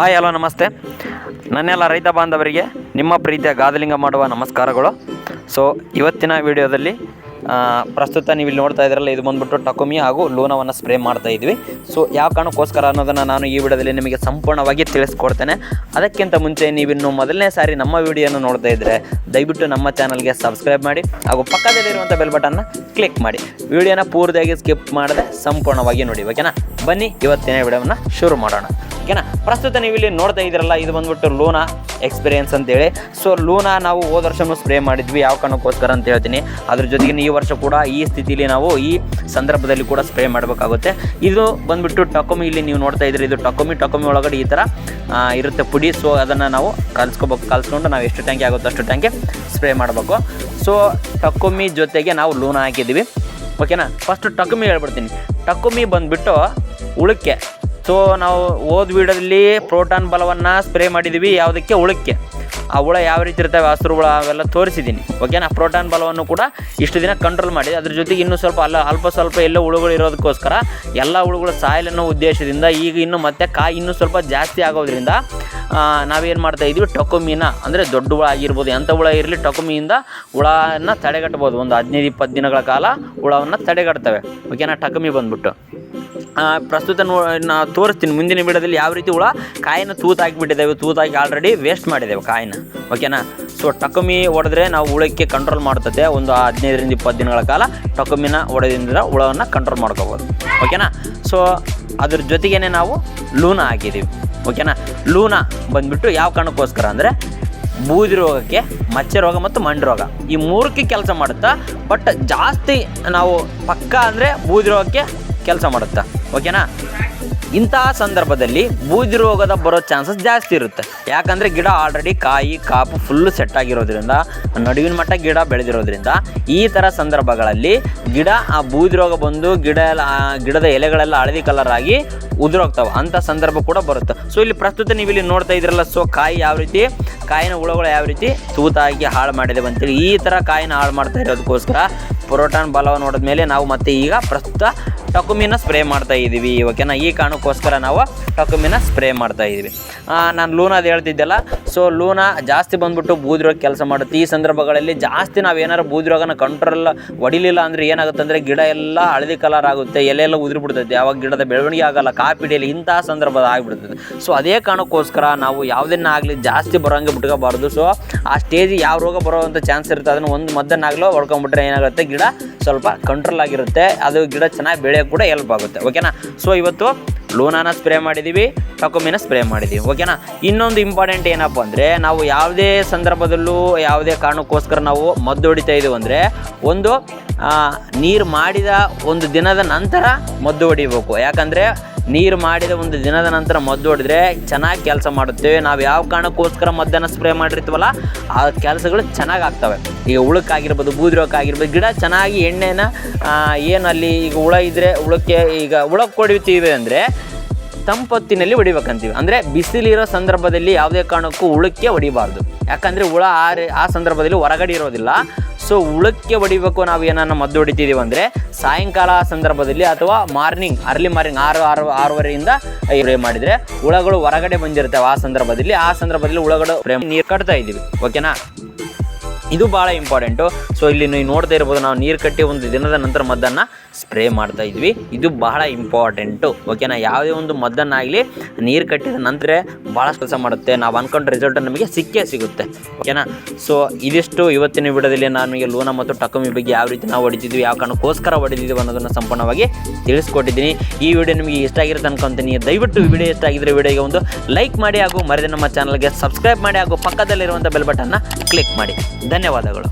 Hi, hello, ನಮಸ್ತೆ. ನನ್ನೆಲ್ಲ ರೈತ ಬಾಂಧವರಿಗೆ ನಿಮ್ಮ ಪ್ರೀತಿಯ ಗಾದಲಿಂಗ ಮಾಡುವ ನಮಸ್ಕಾರಗಳು. ಸೊ ಇವತ್ತಿನ ವಿಡಿಯೋದಲ್ಲಿ ಪ್ರಸ್ತುತ ನೀವು ಇಲ್ಲಿ ನೋಡ್ತಾ ಇದ್ರಲ್ಲ, ಇದು ಬಂದುಬಿಟ್ಟು ಟಕೊಮಿ ಹಾಗೂ ಲೋನವನ್ನು ಸ್ಪ್ರೇ ಮಾಡ್ತಾ ಇದ್ವಿ. ಸೊ ಯಾವ ಕಾರಣಕ್ಕೋಸ್ಕರ ಅನ್ನೋದನ್ನು ನಾನು ಈ ವಿಡಿಯೋದಲ್ಲಿ ನಿಮಗೆ ಸಂಪೂರ್ಣವಾಗಿ ತಿಳಿಸ್ಕೊಡ್ತೇನೆ. ಅದಕ್ಕಿಂತ ಮುಂಚೆ ನೀವಿನ್ನು ಮೊದಲನೇ ಸಾರಿ ನಮ್ಮ ವಿಡಿಯೋನ ನೋಡ್ತಾ ಇದ್ದರೆ ದಯವಿಟ್ಟು ನಮ್ಮ ಚಾನಲ್ಗೆ ಸಬ್ಸ್ಕ್ರೈಬ್ ಮಾಡಿ ಹಾಗೂ ಪಕ್ಕದಲ್ಲಿರುವಂಥ ಬೆಲ್ ಬಟನ್ನ ಕ್ಲಿಕ್ ಮಾಡಿ. ವಿಡಿಯೋನ ಪೂರ್ತಿಯಾಗಿ ಸ್ಕಿಪ್ ಮಾಡದೆ ಸಂಪೂರ್ಣವಾಗಿ ನೋಡಿ, ಓಕೆನಾ? ಬನ್ನಿ, ಇವತ್ತಿನ ವಿಡಿಯೋವನ್ನು ಶುರು ಮಾಡೋಣ. ಓಕೆನಾ ಪ್ರಸ್ತುತ ನೀವು ಇಲ್ಲಿ ನೋಡ್ತಾ ಇದ್ದೀರಲ್ಲ, ಇದು ಬಂದ್ಬಿಟ್ಟು ಲೂನಾ ಎಕ್ಸ್ಪೀರಿಯನ್ಸ್ ಅಂತೇಳಿ. ಸೊ, ಲೂನಾ ನಾವು ಹೋದ ವರ್ಷನೂ ಸ್ಪ್ರೇ ಮಾಡಿದ್ವಿ, ಯಾವ ಕಾರಣಕ್ಕೋಸ್ಕರ ಅಂತ ಹೇಳ್ತೀನಿ. ಅದ್ರ ಜೊತೆಗೆ ಈ ವರ್ಷ ಕೂಡ ಈ ಸ್ಥಿತಿಲಿ ನಾವು ಈ ಸಂದರ್ಭದಲ್ಲಿ ಕೂಡ ಸ್ಪ್ರೇ ಮಾಡಬೇಕಾಗುತ್ತೆ. ಇದು ಬಂದ್ಬಿಟ್ಟು ಟಕೊಮಿ, ಇಲ್ಲಿ ನೀವು ನೋಡ್ತಾ ಇದ್ರಿ ಇದು ಟಕೊಮಿ ಟಕೊಮಿ ಒಳಗಡೆ ಈ ಥರ ಇರುತ್ತೆ ಪುಡಿ. ಸೊ, ಅದನ್ನು ನಾವು ಕಲ್ಸ್ಕೋಬೇಕು, ಕಲ್ಸ್ಕೊಂಡು ನಾವು ಎಷ್ಟು ಟ್ಯಾಂಕಿ ಆಗುತ್ತೋ ಅಷ್ಟು ಟ್ಯಾಂಕಿ ಸ್ಪ್ರೇ ಮಾಡಬೇಕು. ಸೊ, ಟಕೊಮಿ ಜೊತೆಗೆ ನಾವು ಲೂನಾ ಹಾಕಿದ್ದೀವಿ. ಓಕೆನಾ? ಫಸ್ಟ್ ಟಕೊಮಿ ಹೇಳ್ಬಿಡ್ತೀನಿ. ಟಕೊಮಿ ಬಂದುಬಿಟ್ಟು ಉಳಕ್ಕೆ ಸೊ ನಾವು ಹೋದ ವೀಡಿಯೋದಲ್ಲಿ ಪ್ರೋಟಾನ್ ಬಲವನ್ನು ಸ್ಪ್ರೇ ಮಾಡಿದ್ದೀವಿ ಯಾವುದಕ್ಕೆ? ಹುಳಕ್ಕೆ. ಆ ಹುಳ ಯಾವ ರೀತಿ ಇರ್ತವೆ? ಹಸಿರು ಹುಳ ಅವೆಲ್ಲ ತೋರಿಸಿದ್ದೀನಿ. ಓಕೆನಾ ಪ್ರೋಟಾನ್ ಬಲವನ್ನು ಕೂಡ ಇಷ್ಟು ದಿನ ಕಂಟ್ರೋಲ್ ಮಾಡಿ. ಅದ್ರ ಜೊತೆಗೆ ಇನ್ನೂ ಸ್ವಲ್ಪ ಅಲ್ಲ, ಅಲ್ಪ ಸ್ವಲ್ಪ ಎಲ್ಲ ಹುಳುಗಳು ಇರೋದಕ್ಕೋಸ್ಕರ ಎಲ್ಲ ಹುಳುಗಳು ಸಾಯಲನ್ನೋ ಉದ್ದೇಶದಿಂದ ಈಗ ಇನ್ನು ಮತ್ತೆ ಕಾಯಿ ಇನ್ನೂ ಸ್ವಲ್ಪ ಜಾಸ್ತಿ ಆಗೋದ್ರಿಂದ ನಾವೇನು ಮಾಡ್ತಾ ಇದೀವಿ ಟೊಕೊಮೀನ, ಅಂದರೆ ದೊಡ್ಡ ಹುಳ ಆಗಿರ್ಬೋದು, ಎಂಥ ಹುಳ ಇರಲಿ ಟೊಕೊಮಿಯಿಂದ ಹುಳನ ತಡೆಗಟ್ಬೋದು ಒಂದು ಹದಿನೈದು, ಇಪ್ಪತ್ತು ದಿನಗಳ ಕಾಲ ಹುಳವನ್ನು ತಡೆಗಟ್ತವೆ. ಓಕೆನಾ ಟಕಮಿ ಬಂದ್ಬಿಟ್ಟು. ಪ್ರಸ್ತುತ ನೋ ನಾ ತೋರಿಸ್ತೀನಿ. ಮುಂದಿನ ವಿಡಿಯೋದಲ್ಲಿ ಯಾವ ರೀತಿ ಹುಳ ಕಾಯಿನ ತೂತಾಕಿಬಿಟ್ಟಿದ್ದೇವೆ ತೂತಾಕಿ ಆಲ್ರೆಡಿ ವೇಸ್ಟ್ ಮಾಡಿದ್ದೇವೆ ಕಾಯಿನ. ಓಕೆನಾ ಸೊ ಟಕಮಿ ಹೊಡೆದ್ರೆ ನಾವು ಹುಳಕ್ಕೆ ಕಂಟ್ರೋಲ್ ಮಾಡ್ತದೆ ಒಂದು ಹದಿನೈದರಿಂದ ಇಪ್ಪತ್ತು ದಿನಗಳ ಕಾಲ ಟಕಮಿನ ಹೊಡೆದಿಂದ ಹುಳವನ್ನು ಕಂಟ್ರೋಲ್ ಮಾಡ್ಕೋಬೋದು. ಓಕೆನಾ ಸೊ ಅದ್ರ ಜೊತೆಗೇನೆ ನಾವು ಲೂನ ಹಾಕಿದ್ದೀವಿ ಓಕೆನಾ ಲೂನ ಬಂದುಬಿಟ್ಟು ಯಾವ ಕಾರಣಕ್ಕೋಸ್ಕರ ಅಂದರೆ ಬೂದಿ ರೋಗಕ್ಕೆ, ಮಚ್ಚೆ ರೋಗ ಮತ್ತು ಮಂಡಿ ರೋಗ. ಈ ಮೂರಕ್ಕೆ ಕೆಲಸ ಮಾಡುತ್ತಾ ಬಟ್ ಜಾಸ್ತಿ ನಾವು ಪಕ್ಕ ಅಂದರೆ ಬೂದಿ ರೋಗಕ್ಕೆ ಕೆಲಸ ಮಾಡುತ್ತಾ. ಓಕೆನಾ? ಇಂತಹ ಸಂದರ್ಭದಲ್ಲಿ ಬೂದಿ ರೋಗದ ಬರೋ ಚಾನ್ಸಸ್ ಜಾಸ್ತಿ ಇರುತ್ತೆ. ಯಾಕಂದರೆ ಗಿಡ ಆಲ್ರೆಡಿ ಕಾಯಿ, ಕಾಪು ಫುಲ್ಲು ಸೆಟ್ ಆಗಿರೋದ್ರಿಂದ, ನಡುವಿನ ಮಟ್ಟ ಗಿಡ ಬೆಳೆದಿರೋದ್ರಿಂದ ಈ ಥರ ಸಂದರ್ಭಗಳಲ್ಲಿ ಗಿಡ, ಆ ಬೂದಿ ರೋಗ ಬಂದು ಗಿಡ ಎಲ್ಲ ಗಿಡದ ಎಲೆಗಳೆಲ್ಲ ಹಳದಿ ಕಲರ್ ಆಗಿ ಉದುರೋಗ್ತವೆ. ಅಂಥ ಸಂದರ್ಭ ಕೂಡ ಬರುತ್ತೆ. ಸೊ ಇಲ್ಲಿ ಪ್ರಸ್ತುತ ನೀವು ಇಲ್ಲಿ ನೋಡ್ತಾ ಇದ್ರಲ್ಲ ಸೊ ಕಾಯಿ ಯಾವ ರೀತಿ, ಕಾಯಿನ ಹುಳುಗಳು ಯಾವ ರೀತಿ ತೂತಾಗಿ ಹಾಳು ಮಾಡಿದೆ ಅಂತೇಳಿ ಈ ಥರ ಕಾಯಿನ ಹಾಳು ಮಾಡ್ತಾ ಇರೋದಕ್ಕೋಸ್ಕರ ಪ್ರೋಟಾನ್ ಬಲವನ್ನು ನೋಡಿದ ಮೇಲೆ ನಾವು ಮತ್ತೆ ಈಗ ಪ್ರಸ್ತುತ ಟಕುಮಿನ ಸ್ಪ್ರೇ ಮಾಡ್ತಾ ಇದ್ದೀವಿ. ಓಕೆನಾ? ಈ ಕಾರಣಕ್ಕೋಸ್ಕರ ನಾವು ಟಕುಮಿನ ಸ್ಪ್ರೇ ಮಾಡ್ತಾ ಇದ್ದೀವಿ. ನಾನು ಲೂನಾದ ಹೇಳ್ತಿದ್ದೆಲ್ಲ, ಸೊ ಲೂನಾ ಜಾಸ್ತಿ ಬಂದ್ಬಿಟ್ಟು ಬೂದಿ ರೋಗ ಕೆಲಸ ಮಾಡುತ್ತೆ. ಈ ಸಂದರ್ಭಗಳಲ್ಲಿ ಜಾಸ್ತಿ ನಾವು ಏನಾರು ಬೂದಿ ರೋಗನ ಕಂಟ್ರೋಲ್ ಹೊಡಿಲಿಲ್ಲ ಅಂದರೆ ಏನಾಗುತ್ತೆ ಅಂದರೆ ಗಿಡ ಎಲ್ಲ ಹಳದಿ ಕಲರ್ ಆಗುತ್ತೆ, ಎಲೆ ಎಲ್ಲ ಉದುರಿ ಬಿಡ್ತೈತೆ ಯಾವಾಗ ಗಿಡದ ಬೆಳವಣಿಗೆ ಆಗಲ್ಲ, ಕಾಪಿಡಿಯಲ್ಲಿ ಇಂಥ ಇಂತಹ ಸಂದರ್ಭ ಆಗಿಬಿಡ್ತದೆ ಸೊ ಅದೇ ಕಾರಣಕ್ಕೋಸ್ಕರ ನಾವು ಯಾವುದನ್ನ ಆಗಲಿ ಜಾಸ್ತಿ ಬರೋಂಗೆ ಬಿಟ್ಕೋಬಾರ್ದು. ಸೊ ಆ ಸ್ಟೇಜ್ ಯಾವ ರೋಗ ಬರೋವಂಥ ಚಾನ್ಸ್ ಇರುತ್ತೆ, ಅದನ್ನು ಒಂದು ಮದ್ದನ್ನಾಗಲೋ ಹೊಡ್ಕೊಂಬಿಟ್ರೆ ಏನಾಗುತ್ತೆ? ಗಿಡ ಸ್ವಲ್ಪ ಕಂಟ್ರೋಲ್ ಆಗಿರುತ್ತೆ. ಅದು ಗಿಡ ಚೆನ್ನಾಗಿ ಕೂಡ ಹೆಲ್ಪ್ ಆಗುತ್ತೆ ಓಕೆನಾ ಸೊ ಇವತ್ತು ಲೂನಾನ ಸ್ಪ್ರೇ ಮಾಡಿದ್ದೀವಿ ಟಕೊಮಿನ ಸ್ಪ್ರೇ ಮಾಡಿದ್ದೀವಿ ಓಕೆನಾ ಇನ್ನೊಂದು ಇಂಪಾರ್ಟೆಂಟ್ ಏನಪ್ಪ ಅಂದರೆ, ನಾವು ಯಾವುದೇ ಸಂದರ್ಭದಲ್ಲೂ, ಯಾವುದೇ ಕಾರಣಕ್ಕೋಸ್ಕರ ನಾವು ಮದ್ದು ಹೊಡಿತಾ ಇದ್ದೀವಿ ಅಂದರೆ, ಒಂದು ನೀರು ಮಾಡಿದ ಒಂದು ದಿನದ ನಂತರ ಮದ್ದು ಹೊಡಿಬೇಕು. ಯಾಕಂದರೆ ನೀರು ಮಾಡಿದ ಒಂದು ದಿನದ ನಂತರ ಮದ್ದು ಹೊಡೆದ್ರೆ ಚೆನ್ನಾಗಿ ಕೆಲಸ ಮಾಡುತ್ತೇವೆ. ನಾವು ಯಾವ ಕಾರಣಕ್ಕೋಸ್ಕರ ಮದ್ದನ್ನು ಸ್ಪ್ರೇ ಮಾಡಿರ್ತೀವಲ್ಲ, ಆ ಕೆಲಸಗಳು ಚೆನ್ನಾಗಿ ಆಗ್ತವೆ. ಈಗ ಹುಳಕ್ಕಾಗಿರ್ಬೋದು ಬೂದಿರೋಕ್ಕಾಗಿರ್ಬೋದು ಗಿಡ ಚೆನ್ನಾಗಿ ಎಣ್ಣೆನ ಏನಲ್ಲಿ ಈಗ ಹುಳ ಇದ್ದರೆ ಹುಳಕ್ಕೆ ಈಗ ಹುಳಕ್ಕೆ ಹೊಡಿತೀವಿ ಅಂದರೆ ತಂಪೊತ್ತಿನಲ್ಲಿ ಹೊಡಿಬೇಕಂತೀವಿ. ಅಂದರೆ ಬಿಸಿಲಿರೋ ಸಂದರ್ಭದಲ್ಲಿ ಯಾವುದೇ ಕಾರಣಕ್ಕೂ ಹುಳಕ್ಕೆ ಹೊಡಿಬಾರ್ದು. ಯಾಕಂದರೆ ಹುಳ ಆ ಆ ಸಂದರ್ಭದಲ್ಲಿ ಹೊರಗಡೆ ಇರೋದಿಲ್ಲ. ಸೊ ಉಳಕ್ಕೆ ಹೊಡಿಬೇಕು ನಾವು ಏನನ್ನ ಮದ್ದು ಹೊಡಿತಿದ್ದೀವಿ ಅಂದರೆ ಸಾಯಂಕಾಲ ಸಂದರ್ಭದಲ್ಲಿ ಅಥವಾ ಮಾರ್ನಿಂಗ್ ಅರ್ಲಿ ಮಾರ್ನಿಂಗ್ ಆರು ಆರು ಆರೂವರೆಯಿಂದ ಸ್ಪ್ರೇ ಮಾಡಿದರೆ ಹುಳಗಳು ಹೊರಗಡೆ ಬಂದಿರ್ತವೆ ಆ ಸಂದರ್ಭದಲ್ಲಿ. ಆ ಸಂದರ್ಭದಲ್ಲಿ ಹುಳಗಳು ನೀರು ಕಟ್ತಾ ಇದ್ದೀವಿ. ಓಕೆನಾ ಇದು ಭಾಳ ಇಂಪಾರ್ಟೆಂಟು. ಸೊ ಇಲ್ಲಿ ನೀವು ನೋಡ್ತಾ ಇರ್ಬೋದು, ನಾವು ನೀರು ಕಟ್ಟಿ ಒಂದು ದಿನದ ನಂತರ ಮದ್ದನ್ನು ಸ್ಪ್ರೇ ಮಾಡ್ತಾ ಇದ್ವಿ. ಇದು ಬಹಳ ಇಂಪಾರ್ಟೆಂಟು. ಓಕೆನಾ ಯಾವುದೇ ಒಂದು ಮದ್ದನ್ನಾಗಲಿ ನೀರು ಕಟ್ಟಿದ ನಂತರ ಭಾಳಷ್ಟು ಕೆಲಸ ಮಾಡುತ್ತೆ. ನಾವು ಅಂದ್ಕೊಂಡು ರಿಸಲ್ಟ್ ನಮಗೆ ಸಿಕ್ಕೇ ಸಿಗುತ್ತೆ. ಓಕೆನಾ ಸೊ ಇದಿಷ್ಟು ಇವತ್ತಿನ ವಿಡಿಯೋದಲ್ಲಿ ನಾನು ನಿಮಗೆ ಲೋನ ಮತ್ತು ಟಕಮಿ ಬಗ್ಗೆ ಯಾವ ರೀತಿ ನಾವು ಹೊಡಿತಿದ್ವಿ, ಯಾವ ಕಾರಣಕ್ಕೋಸ್ಕರ ಹೊಡಿತಿದ್ವಿ ಅನ್ನೋದನ್ನು ಸಂಪೂರ್ಣವಾಗಿ ತಿಳಿಸ್ಕೊಟ್ಟಿದ್ದೀನಿ. ಈ ವಿಡಿಯೋ ನಿಮಗೆ ಇಷ್ಟ ಆಗಿರುತ್ತೆ ಅನ್ಕೊಂತೀನಿ. ದಯವಿಟ್ಟು ವಿಡಿಯೋ ಇಷ್ಟ ಆಗಿದ್ರೆ ವಿಡಿಯೋಗೆ ಒಂದು ಲೈಕ್ ಮಾಡಿ ಹಾಗೂ ಮರೆದ ನಮ್ಮ ಚಾನಲ್ಗೆ ಸಬ್ಸ್ಕ್ರೈಬ್ ಮಾಡಿ ಹಾಗೂ ಪಕ್ಕದಲ್ಲಿರುವಂಥ ಬೆಲ್ ಬಟನ್ನ ಕ್ಲಿಕ್ ಮಾಡಿ. ಧನ್ಯವಾದಗಳು.